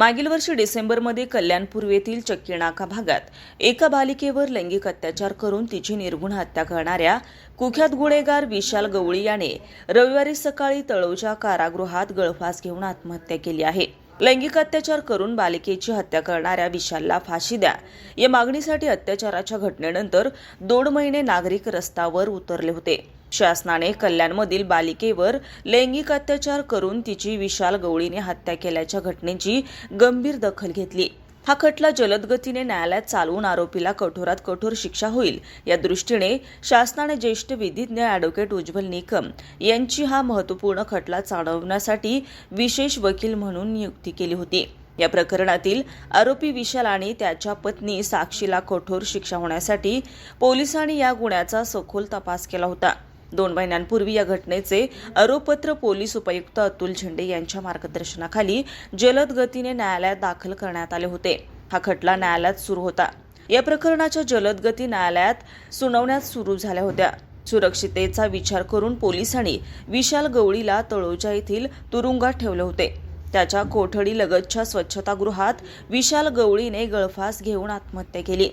मागील वर्षी डिसेंबरमध्ये कल्याणपूर्वेतील येथील चक्कीनाका भागात एका बालिकेवर लैंगिक अत्याचार करून तिची निर्गुण हत्या करणाऱ्या कुख्यात गुन्हेगार विशाल गवळी याने रविवारी सकाळी तळोजा कारागृहात गळफास घेऊन आत्महत्या केली आहे. लैंगिक अत्याचार करून बालिकेची हत्या करणाऱ्या विशालला फाशी द्या. या मागणीसाठी अत्याचाराच्या घटनेनंतर दोन महिने नागरिक रस्त्यावर उतरले होते. शासनाने कल्याणमधील बालिकेवर लैंगिक अत्याचार करून तिची विशाल गवळीने हत्या केल्याच्या घटनेची गंभीर दखल घेतली. हा खटला जलदगतीने न्यायालयात चालवून आरोपीला कठोरात कठोर शिक्षा होईल. या दृष्टीने शासनाने ज्येष्ठ विधिज्ञ अॅडव्होकेट उज्ज्वल निकम यांची हा महत्त्वपूर्ण खटला चालवण्यासाठी विशेष वकील म्हणून नियुक्ती केली होती. या प्रकरणातील आरोपी विशाल आणि त्याच्या पत्नी साक्षीला कठोर शिक्षा होण्यासाठी पोलिसांनी या गुन्ह्याचा सखोल तपास केला होता. दोन महिन्यांपूर्वी या घटनेचे आरोपपत्र पोलीस उपायुक्त अतुल झेंडे यांच्या मार्गदर्शनाखाली जलद गतीने न्यायालयात दाखल करण्यात आले होते. हा खटला न्यायालयात सुरू होता. या प्रकरणाच्या जलद गती न्यायालयात सुनावण्यात सुरू झाल्या होत्या. सुरक्षितेचा विचार करून पोलिसांनी विशाल गवळीला तळोजा येथील तुरुंगात ठेवले होते. त्याच्या कोठडी लगतच्या स्वच्छतागृहात विशाल गवळीने गळफास घेऊन आत्महत्या केली.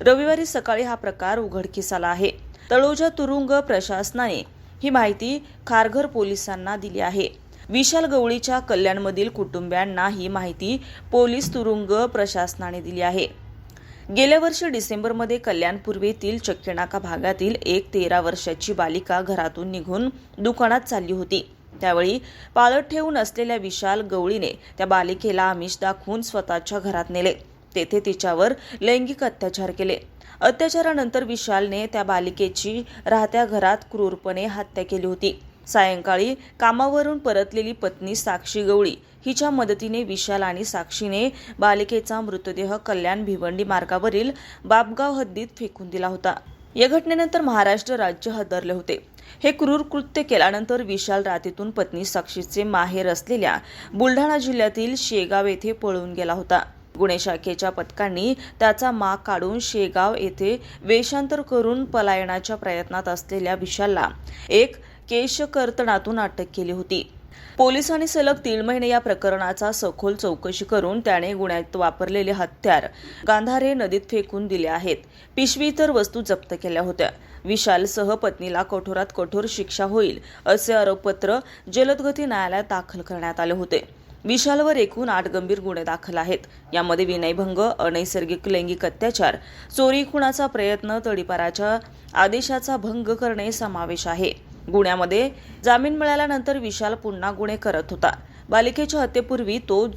रविवारी सकाळी हा प्रकार उघडकीस आला आहे. तळोजा तुरुंग प्रशासनाने ही माहिती खारघर पोलिसांना दिली आहे. विशाल गवळीच्या कल्याणमधील कुटुंबियांना ही माहिती पोलीस तुरुंग प्रशासनाने दिली आहे. गेल्या वर्षी डिसेंबरमध्ये कल्याणपूर्वेतील चक्केनाका भागातील एक तेरा वर्षाची बालिका घरातून निघून दुकानात चालली होती. त्यावेळी पाळत ठेवून असलेल्या विशाल गवळीने त्या बालिकेला आमिष दाखवून स्वतःच्या घरात नेले. तेथे तिच्यावर लैंगिक अत्याचार केले. अत्याचारानंतर विशालने त्या बालिकेची राहत्या घरात क्रूरपणे हत्या केली होती. सायंकाळी कामावरून परतलेली पत्नी साक्षी गवळी हिच्या मदतीने विशाल आणि साक्षीने बालिकेचा मृतदेह कल्याण भिवंडी मार्गावरील बापगाव हद्दीत फेकून दिला होता. या घटनेनंतर महाराष्ट्र राज्य हादरले होते. हे क्रूर कृत्य केल्यानंतर विशाल रात्रीतून पत्नी साक्षीचे माहेर असलेल्या बुलढाणा जिल्ह्यातील शेगाव येथे पळून गेला होता. गुन्हे शाखेच्या पथकांनी त्याचा माग काढून शेगाव येथे वेषांतर करून पलायनाच्या प्रयत्नात असलेल्या विशालला एक केशकर्तनातून अटक केली होती. पोलिसांनी सलग तीन महिने या प्रकरणाचा सखोल चौकशी करून त्याने गुन्ह्यात वापरलेले हत्यार गांधारे नदीत फेकून दिले आहेत. पिशवी इतर वस्तू जप्त केल्या होत्या. विशालसह पत्नीला कठोरात कठोर शिक्षा होईल असे आरोपपत्र जलदगती न्यायालयात दाखल करण्यात आले होते. विशालवर एकूण आठ गंभीर गुन्हे दाखल आहेत. यामध्ये विनयभंग अनैसर्गिक लैंगिक अत्याचार चोरी खुणाचा प्रयत्न तडीपाराच्या आदेशाचा भंग करणे समावेश आहे. गुन्ह्यामध्ये जामीन मिळाल्यानंतर विशाल पुन्हा गुन्हे करत होता. बालिकेच्या हत्येपूर्वी तो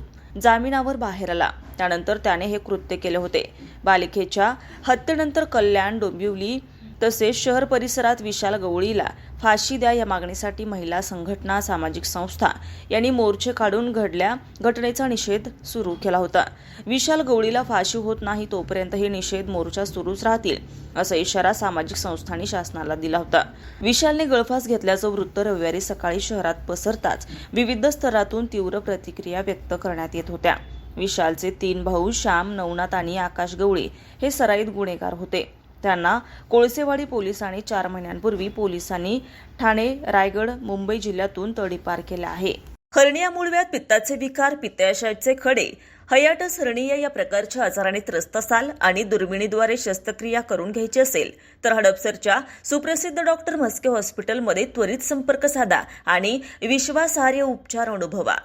जामिनावर बाहेर आला. त्यानंतर त्याने हे कृत्य केले होते. बालिकेच्या हत्येनंतर कल्याण डोंबिवली तसेच शहर परिसरात विशाल गवळीला फाशी द्या या मागणीसाठी महिला संघटना सामाजिक संस्था यांनी मोर्चे काढून घडल्या घटनेचा निषेध सुरू केला होता. विशाल गवळीला फाशी होत नाही तोपर्यंत हे निषेध मोर्चा सुरूच राहतील असा इशारा सामाजिक संस्थांनी शासनाला दिला होता. विशालने गळफास घेतल्याचं वृत्त रविवारी सकाळी शहरात पसरताच विविध स्तरातून तीव्र प्रतिक्रिया व्यक्त करण्यात येत होत्या. विशालचे तीन भाऊ श्याम नवनाथ आणि आकाश गवळी हे सराईत गुन्हेगार होते. त्यांना कोळसेवाडी पोलिसांनी चार महिन्यांपूर्वी पोलिसांनी ठाणे रायगड मुंबई जिल्ह्यातून तडीपार केला आहे. हर्निया मुळव्यात पित्ताचे विकार पित्ताशयाचे खडे हयाटस हर्निया या प्रकारच्या आजाराने त्रस्त असाल आणि दुर्बिणीद्वारे शस्त्रक्रिया करून घ्यायची असेल तर हडपसरच्या सुप्रसिद्ध डॉक्टर म्हस्के हॉस्पिटलमध्ये त्वरित संपर्क साधा आणि विश्वासार्ह उपचार अनुभवा.